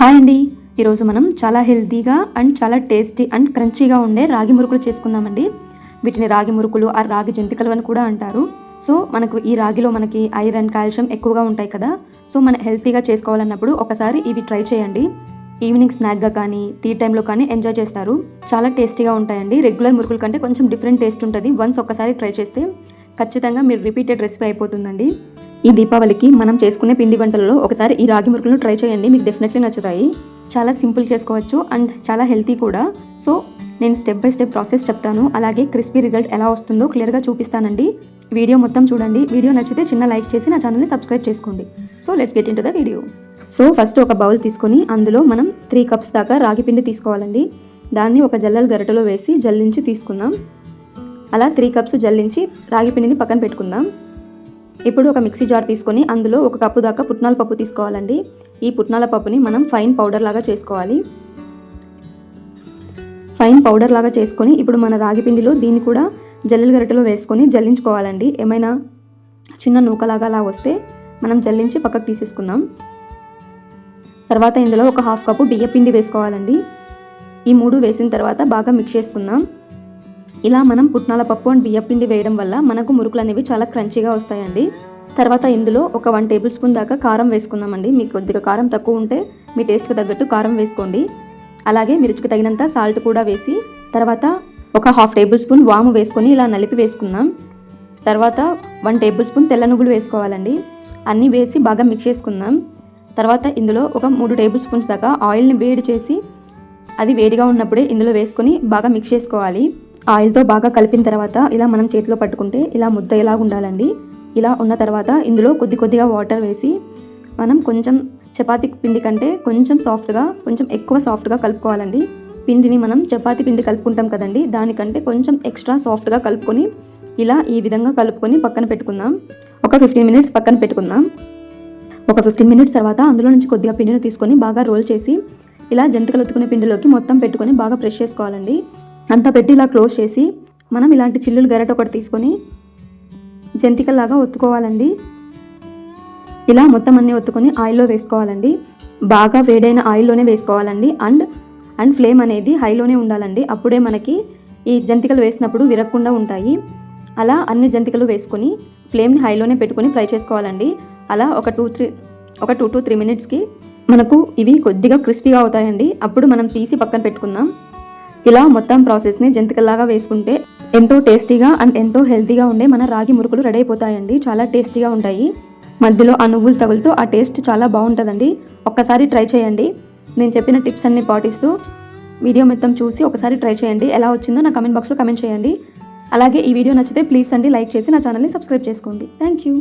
Hi అండి. ఈరోజు మనం చాలా హెల్తీగా అండ్ చాలా టేస్టీ అండ్ క్రంచీగా ఉండే రాగి మురుకులు చేసుకుందామండి. వీటిని రాగి మురుకులు ఆ రాగి జంతికలు అని కూడా అంటారు. సో మనకు ఈ రాగిలో మనకి ఐరన్ కాల్షియం ఎక్కువగా ఉంటాయి కదా. సో మనం హెల్తీగా చేసుకోవాలన్నప్పుడు ఒకసారి ఇవి ట్రై చేయండి. ఈవినింగ్ స్నాక్గా కానీ టీ టైంలో కానీ ఎంజాయ్ చేస్తారు. చాలా టేస్టీగా ఉంటాయండి. రెగ్యులర్ మురుకుల కంటే కొంచెం డిఫరెంట్ టేస్ట్ ఉంటుంది. వన్స్ ఒకసారి ట్రై చేస్తే ఖచ్చితంగా మీరు రిపీటెడ్ రెసిపీ అయిపోతుందండి. ఈ దీపావళికి మనం చేసుకునే పిండి వంటలలో ఒకసారి ఈ రాగి మురుకులను ట్రై చేయండి. మీకు డెఫినెట్లీ నచ్చుతాయి. చాలా సింపుల్ చేసుకోవచ్చు అండ్ చాలా హెల్తీ కూడా. సో నేను స్టెప్ బై స్టెప్ ప్రాసెస్ చెప్తాను. అలాగే క్రిస్పీ రిజల్ట్ ఎలా వస్తుందో క్లియర్గా చూపిస్తానండి. వీడియో మొత్తం చూడండి. వీడియో నచ్చితే చిన్న లైక్ చేసి నా ఛానల్ని సబ్స్క్రైబ్ చేసుకోండి. So let's get into the video so first ఒక బౌల్ తీసుకొని అందులో మనం త్రీ కప్స్ దాకా రాగి పిండి తీసుకోవాలండి. దాన్ని ఒక జల్లల గరిటెలో వేసి జల్లించి తీసుకుందాం. అలా త్రీ కప్స్ జల్లించి రాగి పిండిని పక్కన పెట్టుకుందాం. ఇప్పుడు ఒక మిక్సీ జార్ తీసుకొని అందులో ఒక కప్పు దాకా పుట్నాల పప్పు తీసుకోవాలండి. ఈ పుట్నాల పప్పుని మనం ఫైన్ పౌడర్ లాగా చేసుకోవాలి. ఫైన్ పౌడర్ లాగా చేసుకొని ఇప్పుడు మన రాగి పిండిలో దీన్ని కూడా జల్లెల గరిటెలో వేసుకొని జల్లించుకోవాలండి. ఏమైనా చిన్న నూకలాగా అలా వస్తే మనం జల్లించి పక్కకు తీసేసుకుందాం. తర్వాత ఇందులో ఒక హాఫ్ కప్పు బియ్య పిండి వేసుకోవాలండి. ఈ మూడు వేసిన తర్వాత బాగా మిక్స్ చేసుకుందాం. ఇలా మనం పుట్నాల పప్పు అండ్ బియ్య పిండి వేయడం వల్ల మనకు మురుకులు అనేవి చాలా క్రంచీగా వస్తాయండి. తర్వాత ఇందులో ఒక వన్ టేబుల్ స్పూన్ దాకా కారం వేసుకుందామండి. మీకు కొద్దిగా కారం తక్కువ ఉంటే మీ టేస్ట్కి తగ్గట్టు కారం వేసుకోండి. అలాగే మీ రుచికి తగినంత సాల్ట్ కూడా వేసి తర్వాత ఒక హాఫ్ టేబుల్ స్పూన్ వాము వేసుకొని ఇలా నలిపి వేసుకుందాం. తర్వాత వన్ టేబుల్ స్పూన్ తెల్ల నువ్వులు వేసుకోవాలండి. అన్నీ వేసి బాగా మిక్స్ చేసుకుందాం. తర్వాత ఇందులో ఒక మూడు టేబుల్ స్పూన్స్ దాకా ఆయిల్ని వేడి చేసి అది వేడిగా ఉన్నప్పుడే ఇందులో వేసుకొని బాగా మిక్స్ చేసుకోవాలి. ఆయిల్తో బాగా కలిపిన తర్వాత ఇలా మనం చేతిలో పట్టుకుంటే ఇలా ముద్ద ఎలా ఉండాలండి? ఇలా ఉన్న తర్వాత ఇందులో కొద్ది కొద్దిగా వాటర్ వేసి మనం కొంచెం చపాతి పిండి కంటే కొంచెం సాఫ్ట్గా కొంచెం ఎక్కువ సాఫ్ట్గా కలుపుకోవాలండి. పిండిని మనం చపాతి పిండి కలుపుకుంటాం కదండి దానికంటే కొంచెం ఎక్స్ట్రా సాఫ్ట్గా కలుపుకొని ఇలా ఈ విధంగా కలుపుకొని పక్కన పెట్టుకుందాం. ఒక ఫిఫ్టీన్ మినిట్స్ పక్కన పెట్టుకుందాం. ఒక ఫిఫ్టీన్ మినిట్స్ తర్వాత అందులో నుంచి కొద్దిగా పిండిని తీసుకొని బాగా రోల్ చేసి ఇలా జంతికలు ఒత్తుకునే పిండిలోకి మొత్తం పెట్టుకొని బాగా ప్రెష్ చేసుకోవాలండి. అంతా పెట్టి ఇలా క్లోజ్ చేసి మనం ఇలాంటి చిల్లులు గరెట ఒకటి తీసుకొని జంతికల్లాగా ఒత్తుకోవాలండి. ఇలా మొత్తం అన్నీ ఒత్తుకొని ఆయిల్లో వేసుకోవాలండి. బాగా వేడైన ఆయిల్లోనే వేసుకోవాలండి. అండ్ అండ్ ఫ్లేమ్ అనేది హైలోనే ఉండాలండి. అప్పుడే మనకి ఈ జంతికలు వేసినప్పుడు విరగకుండా ఉంటాయి. అలా అన్ని జంతికలు వేసుకొని ఫ్లేమ్ని హైలోనే పెట్టుకొని ఫ్రై చేసుకోవాలండి. అలా ఒక టూ త్రీ ఒక టూ టు త్రీ మినిట్స్కి మనకు ఇవి కొద్దిగా క్రిస్పీగా అవుతాయండి. అప్పుడు మనం తీసి పక్కన పెట్టుకుందాం. ఇలా మొత్తం ప్రాసెస్ని జంతికల్లాగా వేసుకుంటే ఎంతో టేస్టీగా అండ్ ఎంతో హెల్తీగా ఉండే మన రాగి మురుకులు రెడీ అయిపోతాయండి. చాలా టేస్టీగా ఉంటాయి. మధ్యలో ఆ నువ్వులు తగులుతూ ఆ టేస్ట్ చాలా బాగుంటుందండి. ఒక్కసారి ట్రై చేయండి. నేను చెప్పిన టిప్స్ అన్ని పాటిస్తూ వీడియో మొత్తం చూసి ఒకసారి ట్రై చేయండి. ఎలా వచ్చిందో నా కమెంట్ బాక్స్లో కమెంట్ చేయండి. అలాగే ఈ వీడియో నచ్చితే ప్లీజ్ అండి లైక్ చేసి నా ఛానల్ని సబ్స్క్రైబ్ చేసుకోండి. Thank you.